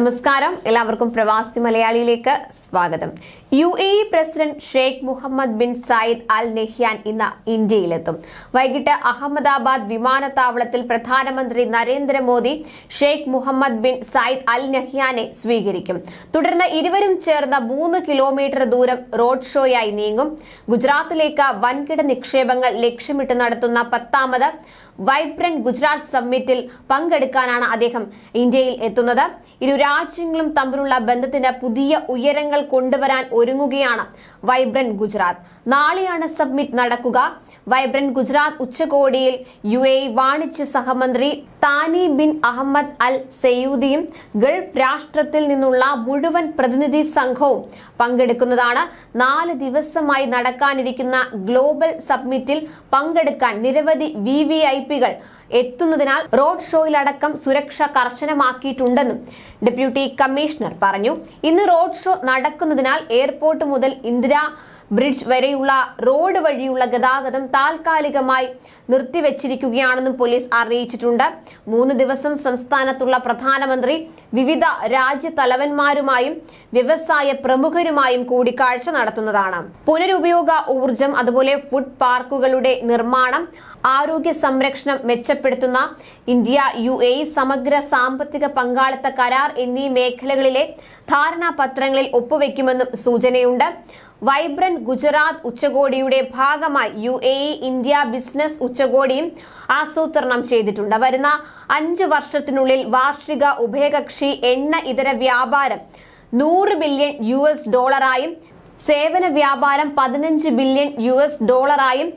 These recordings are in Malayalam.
നമസ്കാരം. എല്ലാവർക്കും പ്രവാസി മലയാളിയിലേക്ക് സ്വാഗതം. U A E president Sheikh Mohammed bin Zayed Al Nahyan ഇന്ന് ഇന്ത്യയിലെത്തും. വൈകിട്ട് അഹമ്മദാബാദ് വിമാനത്താവളത്തിൽ പ്രധാനമന്ത്രി Narendra Modi Sheikh Mohammed bin Zayed Al നെഹ്യാനെ സ്വീകരിക്കും. തുടർന്ന് ഇരുവരും ചേർന്ന മൂന്ന് കിലോമീറ്റർ ദൂരം റോഡ് ഷോയായി നീങ്ങും. ഗുജറാത്തിലേക്ക് വൻകിട നിക്ഷേപങ്ങൾ ലക്ഷ്യമിട്ട് നടത്തുന്ന പത്താമത് വൈബ്രന്റ് ഗുജറാത്ത് സമ്മിറ്റിൽ പങ്കെടുക്കാനാണ് അദ്ദേഹം ഇന്ത്യയിൽ എത്തുന്നത്. ഇരു രാജ്യങ്ങളും തമ്മിലുള്ള ബന്ധത്തിന് പുതിയ ഉയരങ്ങൾ കൊണ്ടുവരാൻ ഒരുങ്ങുകയാണ് വൈബ്രന്റ് ഗുജറാത്ത്. നാളെയാണ് സബ്മിറ്റ് നടക്കുക. വൈബ്രന്റ് ഗുജറാത്ത് ഉച്ചകോടിയിൽ യു എ വാണിജ്യ സഹമന്ത്രി താനി ബിൻ അഹമ്മദ് അൽ സയൂദിയും ഗൾഫ് രാഷ്ട്രത്തിൽ നിന്നുള്ള മുഴുവൻ പ്രതിനിധി സംഘവും പങ്കെടുക്കുന്നതാണ്. നാല് ദിവസമായി നടക്കാനിരിക്കുന്ന ഗ്ലോബൽ സബ്മിറ്റിൽ പങ്കെടുക്കാൻ നിരവധി വി വി ഐ പികൾ എത്തുന്നതിനാൽ റോഡ് ഷോയിലടക്കം സുരക്ഷ കർശനമാക്കിയിട്ടുണ്ടെന്നും ഡെപ്യൂട്ടി കമ്മീഷണർ പറഞ്ഞു. ഇന്ന് റോഡ് ഷോ നടക്കുന്നതിനാൽ എയർപോർട്ട് മുതൽ ഇന്ദിരാ ബ്രിഡ്ജ് വരെയുള്ള റോഡ് വഴിയുള്ള ഗതാഗതം താൽക്കാലികമായി നിർത്തിവെച്ചിരിക്കുകയാണെന്നും പോലീസ് അറിയിച്ചിട്ടുണ്ട്. മൂന്ന് ദിവസം സംസ്ഥാനത്തുള്ള പ്രധാനമന്ത്രി വിവിധ രാജ്യ തലവന്മാരുമായും വ്യവസായ പ്രമുഖരുമായും കൂടിക്കാഴ്ച നടത്തുന്നതാണ്. പുനരുപയോഗ ഊർജം അതുപോലെ ഫുഡ് പാർക്കുകളുടെ നിർമ്മാണം ആരോഗ്യ സംരക്ഷണം മെച്ചപ്പെടുത്തുന്ന ഇന്ത്യ യു എ സമഗ്ര സാമ്പത്തിക പങ്കാളിത്ത കരാർ എന്നീ മേഖലകളിലെ ധാരണാപത്രങ്ങളിൽ ഒപ്പുവെക്കുമെന്നും സൂചനയുണ്ട്. വൈബ്രന്റ് ഗുജറാത്ത് ഉച്ചകോടിയുടെ ഭാഗമായി U A E India business ഉച്ചകോടിയും ആസൂത്രണം ചെയ്തിട്ടുണ്ട്. വരുന്ന അഞ്ച് വർഷത്തിനുള്ളിൽ വാർഷിക ഉഭയകക്ഷി എണ്ണ ഇതര വ്യാപാരം നൂറ് ബില്യൺ യു എസ് ഡോളറായും സേവന വ്യാപാരം പതിനഞ്ച് ബില്യൺ യു എസ് ഡോളറായും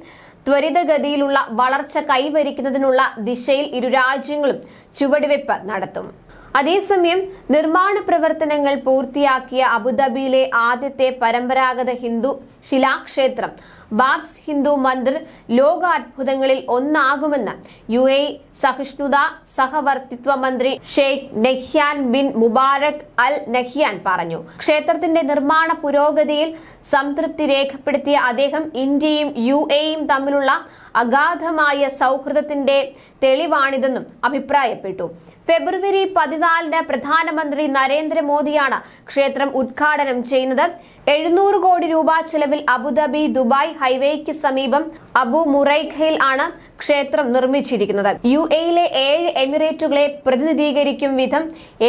ത്വരിതഗതിയിലുള്ള വളർച്ച കൈവരിക്കുന്നതിനുള്ള ദിശയിൽ ഇരു രാജ്യങ്ങളും ചുവടുവെപ്പ് നടത്തും. അതേസമയം നിർമ്മാണ പ്രവർത്തനങ്ങൾ പൂർത്തിയാക്കിയ അബുദാബിയിലെ ആദ്യത്തെ പരമ്പരാഗത ഹിന്ദു ശിലാക്ഷേത്രം ബാബ്സ് ഹിന്ദു മന്ദിർ ലോക അത്ഭുതങ്ങളിൽ ഒന്നാകുമെന്ന് യു എ സഹിഷ്ണുത സഹവർത്തിത്വ മന്ത്രി ഷെയ്ഖ് നെഹ്യാൻ ബിൻ മുബാരക് അൽ നെഹ്യാൻ പറഞ്ഞു. ക്ഷേത്രത്തിന്റെ നിർമ്മാണ പുരോഗതിയിൽ സംതൃപ്തി രേഖപ്പെടുത്തിയ അദ്ദേഹം ഇന്ത്യയും യു എയും തമ്മിലുള്ള അഗാധമായ സൗഹൃദത്തിന്റെ തെളിവാണിതെന്നും അഭിപ്രായപ്പെട്ടു. ഫെബ്രുവരി പതിനാലിന് പ്രധാനമന്ത്രി നരേന്ദ്രമോദിയാണ് ക്ഷേത്രം ഉദ്ഘാടനം ചെയ്യുന്നത്. എഴുന്നൂറ് കോടി രൂപ ചെലവിൽ അബുദാബി ദുബായ് ഹൈവേക്ക് സമീപം അബു മുറൈഖയിൽ ആണ് ക്ഷേത്രം നിർമ്മിച്ചിരിക്കുന്നത്. യു എയിലെ ഏഴ് എമിറേറ്റുകളെ പ്രതിനിധീകരിക്കും വിധം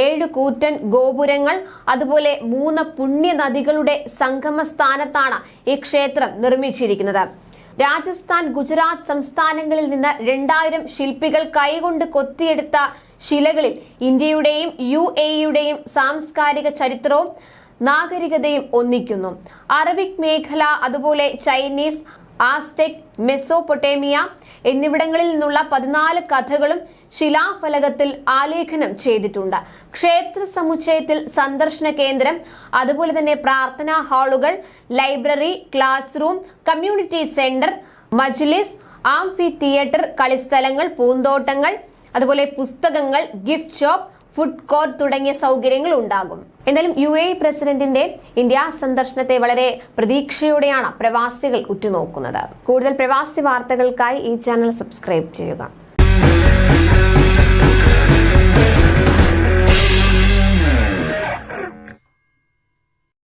ഏഴ് കൂറ്റൻ ഗോപുരങ്ങൾ അതുപോലെ മൂന്ന് പുണ്യ നദികളുടെ സംഗമ സ്ഥാനത്താണ് ഈ ക്ഷേത്രം നിർമ്മിച്ചിരിക്കുന്നത്. രാജസ്ഥാൻ ഗുജറാത്ത് സംസ്ഥാനങ്ങളിൽ നിന്ന് രണ്ടായിരം ശില്പികൾ കൈകൊണ്ട് കൊത്തിയെടുത്ത ശിലകളിൽ ഇന്ത്യയുടെയും യു എയുടെയും സാംസ്കാരിക ചരിത്രവും നാഗരികതയും ഒന്നിക്കുന്നു. അറബിക് മേഖല അതുപോലെ ചൈനീസ് ആസ്ടെക് മെസ്സോപൊട്ടേമിയ എന്നിവിടങ്ങളിൽ നിന്നുള്ള പതിനാല് കഥകളും ശിലാഫലകത്തിൽ ആലേഖനം ചെയ്തിട്ടുണ്ട്. ക്ഷേത്ര സമുച്ചയത്തിൽ സന്ദർശന കേന്ദ്രം അതുപോലെ തന്നെ പ്രാർത്ഥനാ ഹാളുകൾ library class room community centre മജ്ലിസ് ആംഫി തിയേറ്റർ കളിസ്ഥലങ്ങൾ പൂന്തോട്ടങ്ങൾ അതുപോലെ പുസ്തകങ്ങൾ ഗിഫ്റ്റ് ഷോപ്പ് ഫുഡ് കോർട്ട് തുടങ്ങിയ സൗകര്യങ്ങൾ ഉണ്ടാകും. എന്തായാലും യു എ പ്രസിഡന്റിന്റെ ഇന്ത്യ സന്ദർശനത്തെ വളരെ പ്രതീക്ഷയോടെയാണ് പ്രവാസികൾ ഉറ്റുനോക്കുന്നത്. കൂടുതൽ പ്രവാസി വാർത്തകൾക്കായി ഈ ചാനൽ സബ്സ്ക്രൈബ് ചെയ്യുക.